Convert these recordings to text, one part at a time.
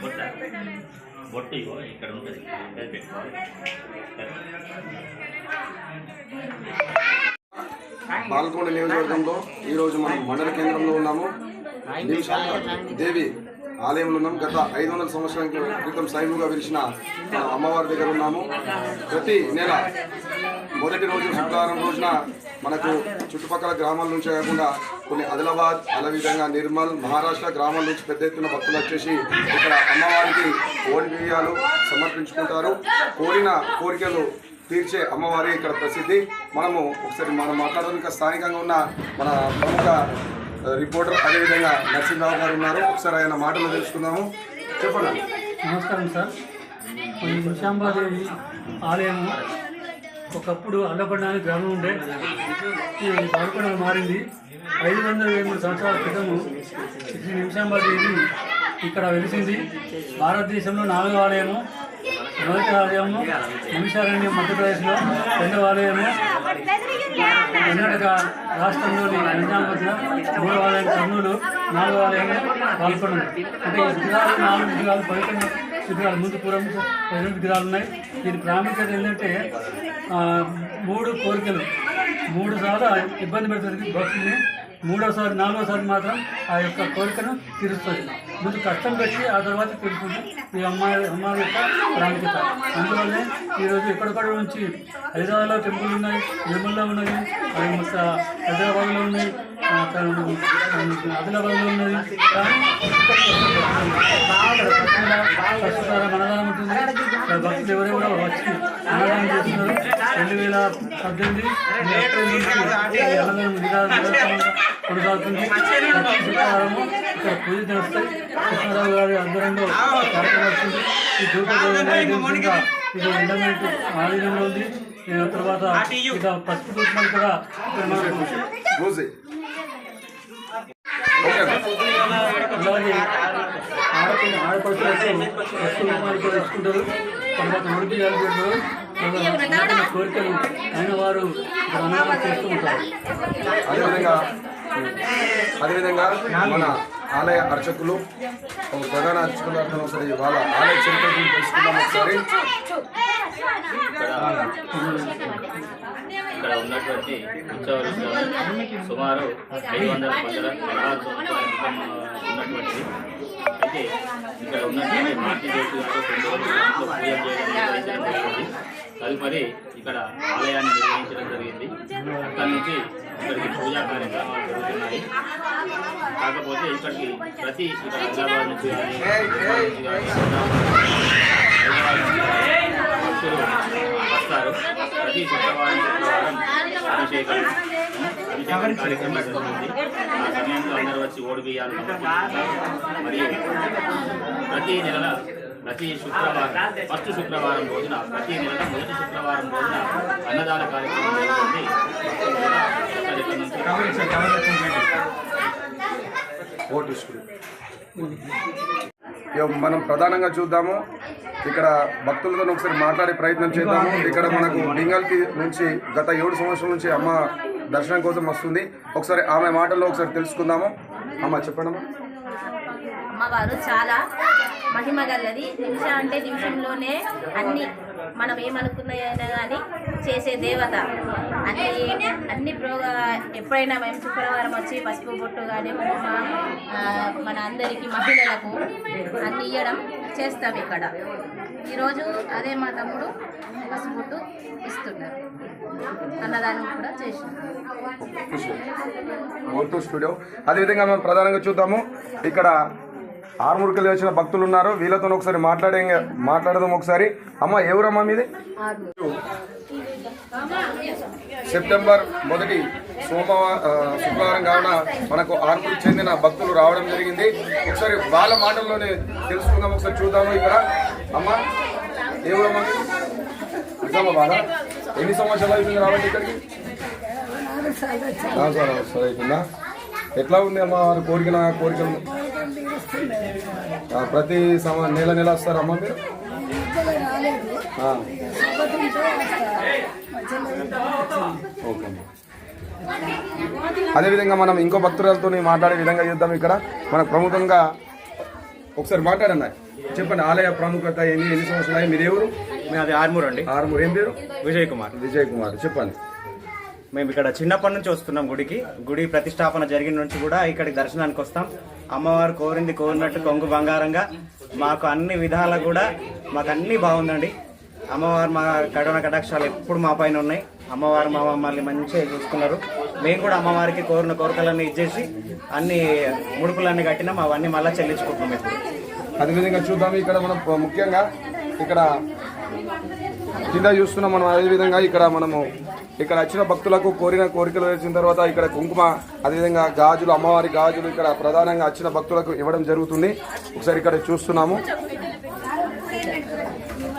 బొట్ట బొట్టు? ఇగో ఇక్కడ ఉంటుంది. అది పెట్టుకోవాలి. పాల్గొండ నియోజకవర్గంలో ఈరోజు మనం మండల కేంద్రంలో ఉన్నాము. దేవి ఆలయంలో ఉన్నాం గత ఐదు వందల సంవత్సరాల క్రితం సైముగా వెలిసిన ఆ, అమ్మవారి దగ్గర ఉన్నాము. ప్రతి నెల మొదటి రోజు శుక్రవారం రోజున మనకు చుట్టుపక్కల గ్రామాల నుంచి కాకుండా కొన్ని ఆదిలాబాద్ అదేవిధంగా నిర్మల్ మహారాష్ట్ర గ్రామాల నుంచి పెద్ద ఎత్తున భక్తులు వచ్చేసి ఇక్కడ అమ్మవారికి ఓడి బియ్యాలు సమర్పించుకుంటారు. కోరిన కోరికలు తీర్చే అమ్మవారి ఇక్కడ ప్రసిద్ధి. మనము ఒకసారి మనం మాట్లాడడానికి స్థానికంగా ఉన్న మన ప్రముఖ రిపోర్టర్ అదేవిధంగా నరసింహరావు గారు ఉన్నారు. ఒకసారి ఆయన మాటలు తెలుసుకుందాము. చెప్పండి. నమస్కారం సార్. నిశాంబాదేవి ఆలయము ఒకప్పుడు అల్లపండ అనే గ్రామం ఉండే. ఈ మారింది. ఐదు వందల ఎనిమిది సంవత్సరాల క్రితము శ్రీ నిమిషాంబాదేవి ఇక్కడ వెలిసింది. భారతదేశంలో నాలుగవ ఆలయము మొదటి ఆలయము నిమిషారణ్యం మధ్యప్రదేశ్లో రెండవ ఆలయము కర్ణాటక రాష్ట్రంలోని నిజామాబాద్లో మూడవ ఆలయం కర్నూలు నాలుగవ ఆలయం పాల్గొండ అంటే ఈ జిల్లాలు నాలుగు జిల్లాలు పదకొండు విగ్రహాలు ముందు పూర్వం రెండు విగ్రహాలు ఉన్నాయి. దీని ప్రాముఖ్యత ఏంటంటే మూడు కోరికలు. మూడు సార్లు ఇబ్బంది పెడుతుంది భక్తుల్ని మూడోసారి నాలుగోసారి మాత్రం ఆ యొక్క కోరికను తీరుస్తుంది. ముందు కష్టం పెట్టి ఆ తర్వాత తీరుస్తుంది ఈ అమ్మాయి అమ్మాయి యొక్క ప్రాముఖ్యత. అందువల్లే ఈరోజు ఎక్కడెక్కడ నుంచి హైదరాబాద్లో టెంపుల్ ఉన్నాయి నిర్మల్లో ఉన్నాయి హైదరాబాద్లో ఉన్నాయి ఆ, ఉన్నది అన్నదానం ఉంటుంది భక్తులు ఎవరెవరో వచ్చి అన్నదానం చేస్తున్నారు రెండు వేల పద్దెనిమిది అన్నదానం కొనసాగుతుంది శుక్రవారము ఇక్కడ పూజ చేస్తే కృష్ణారావు గారి ఆధ్వర్యంలో కార్యక్రమం వస్తుంది ఈ దూప ఇది ఎండమెంట్ ఆధీనంలో ఉంది తర్వాత ఇక పసుపు కూడా మనకు అలాగే ఆడపిల్ల ఆడపడుతులకు వస్తువులు కూడా ఇచ్చుకుంటారు తర్వాత ముడిపియాలు కోరికలు అయిన వారు చేస్తూ ఉంటారు అదేవిధంగా అదేవిధంగా మన ఆలయ అర్చకులు ప్రధాన అర్చకులు అర్థం ఒకసారి వాళ్ళ ఆలయ చరిత్ర తెలుసుకుందాం ఒకసారి. ఇక్కడ ఉన్నటువంటి ఉత్సవాలు సుమారు ఐదు వందల వందల పదహారు ఉన్నటువంటిది అయితే ఇక్కడ ఉన్నటువంటి మార్చి గారు తదుపరి ఇక్కడ ఆలయాన్ని నిర్వహించడం జరిగింది. అక్కడి నుంచి ఇక్కడికి పూజా కార్యక్రమాలు జరుగుతున్నాయి. కాకపోతే ఇక్కడికి ప్రతి ఇక్కడ హైదరాబాద్ నుంచి కానీ హైదరాబాద్ నుంచి కానీ హైదరాబాద్ నుంచి కానీ భక్తులు వస్తారు ప్రతి శుక్రవారం శుక్రవారం అభిషేకం అభిషేకం కార్యక్రమం జరుగుతుంది ఆ సమయంలో అందరూ వచ్చి ఓడి బియ్యాలు సమర్పించుకుంటారు మరియు ప్రతి నెల ప్రతి శుక్రవారం ఫస్ట్ శుక్రవారం రోజున ప్రతి నెల మొదటి శుక్రవారం రోజున అన్నదాన కార్యక్రమం జరుగుతుంది. మనం ప్రధానంగా చూద్దాము. ఇక్కడ భక్తులతో ఒకసారి మాట్లాడే ప్రయత్నం చేద్దాము. ఇక్కడ మనకు డింగల్కి నుంచి గత ఏడు సంవత్సరాల నుంచి అమ్మ దర్శనం కోసం వస్తుంది. ఒకసారి ఆమె మాటల్లో ఒకసారి తెలుసుకుందాము. అమ్మ చెప్పండి అమ్మవారు చాలా మహిమ గలది. నిమిషం అంటే నిమిషంలోనే అన్ని మనం ఏమనుకున్నాయైనా కానీ చేసే దేవత. అన్ని అన్ని ప్రోగ ఎప్పుడైనా మేము శుక్రవారం వచ్చి పసుపు బొట్టు కానీ మన అందరికీ మహిళలకు ఇవ్వడం చేస్తాం ఇక్కడ. ఈరోజు అదే మా తమ్ముడు పసుపు బొట్టు ఇస్తున్నారు. అన్నదానం కూడా చేసినారు ఓటు స్టూడియో అదేవిధంగా మనం ప్రధానంగా చూద్దాము. ఇక్కడ ఆరుమూరుకలు వచ్చిన భక్తులు ఉన్నారు. వీళ్ళతో ఒకసారి మాట్లాడే మాట్లాడదాం ఒకసారి. అమ్మ ఎవరమ్మా మీది? సెప్టెంబర్ మొదటి సోమవారం శుక్రవారం కావున మనకు ఆర్మూరుకు చెందిన భక్తులు రావడం జరిగింది. ఒకసారి వాళ్ళ మాటల్లోనే తెలుసుకుందాం ఒకసారి చూద్దాము ఇక్కడ. అమ్మ ఎవరమ్మా నిజామాబాద్ ఎన్ని సంవత్సరాలు అవుతుంది రావండి ఇక్కడికి? సంవత్సరాలు అవుతుందా ఎట్లా ఉంది అమ్మ వారి కోరికన కోరికలు? ప్రతి సమ నెల నెల వస్తారమ్మా మీరు. ఓకే అదేవిధంగా మనం ఇంకో భక్తులతో మాట్లాడే విధంగా చేద్దాం ఇక్కడ. మనకు ప్రముఖంగా ఒకసారి మాట్లాడండి చెప్పండి ఆలయ ప్రాముఖ్యత ఎన్ని ఎన్ని సంవత్సరాలు మీరు ఎవరు అది ఆర్మూర్ అండి. ఆరుమూరు ఏం పేరు? విజయ్ కుమార్. విజయ్ కుమార్ చెప్పండి. మేము ఇక్కడ చిన్నప్పటి నుంచి వస్తున్నాం గుడికి. గుడి ప్రతిష్టాపన జరిగిన నుంచి కూడా ఇక్కడికి దర్శనానికి వస్తాం. అమ్మవారు కోరింది కోరినట్టు కొంగు బంగారంగా. మాకు అన్ని విధాల కూడా మాకు అన్ని బాగుందండి. అమ్మవారు మా కరోనా కటాక్షాలు ఎప్పుడు మా పైన ఉన్నాయి. అమ్మవారు మా మమ్మల్ని మంచిగా చూసుకున్నారు. మేము కూడా అమ్మవారికి కోరిన కోరికలన్నీ ఇచ్చేసి అన్ని ముడుపులన్నీ కట్టినాం. అవన్నీ మళ్ళీ చెల్లించుకుంటున్నాం ఇప్పుడు. అదేవిధంగా చూద్దాం. ఇక్కడ మనం ముఖ్యంగా ఇక్కడ కింద చూస్తున్నాం మనం. అదేవిధంగా ఇక్కడ మనము ఇక్కడ వచ్చిన భక్తులకు కోరిన కోరికలు వచ్చిన తర్వాత ఇక్కడ కుంకుమ అదేవిధంగా గాజులు అమ్మవారి గాజులు ఇక్కడ ప్రధానంగా వచ్చిన భక్తులకు ఇవ్వడం జరుగుతుంది. ఒకసారి ఇక్కడ చూస్తున్నాము.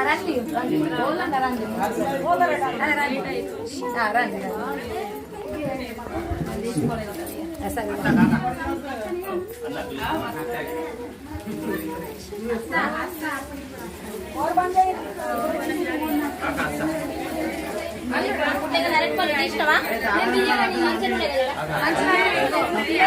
రండి రండి వాళ్ళంట రండి అరే, రండి ఆ, రండి రండి. ఆ, సరే పుట్టేగా నరకపోతే మంచిగా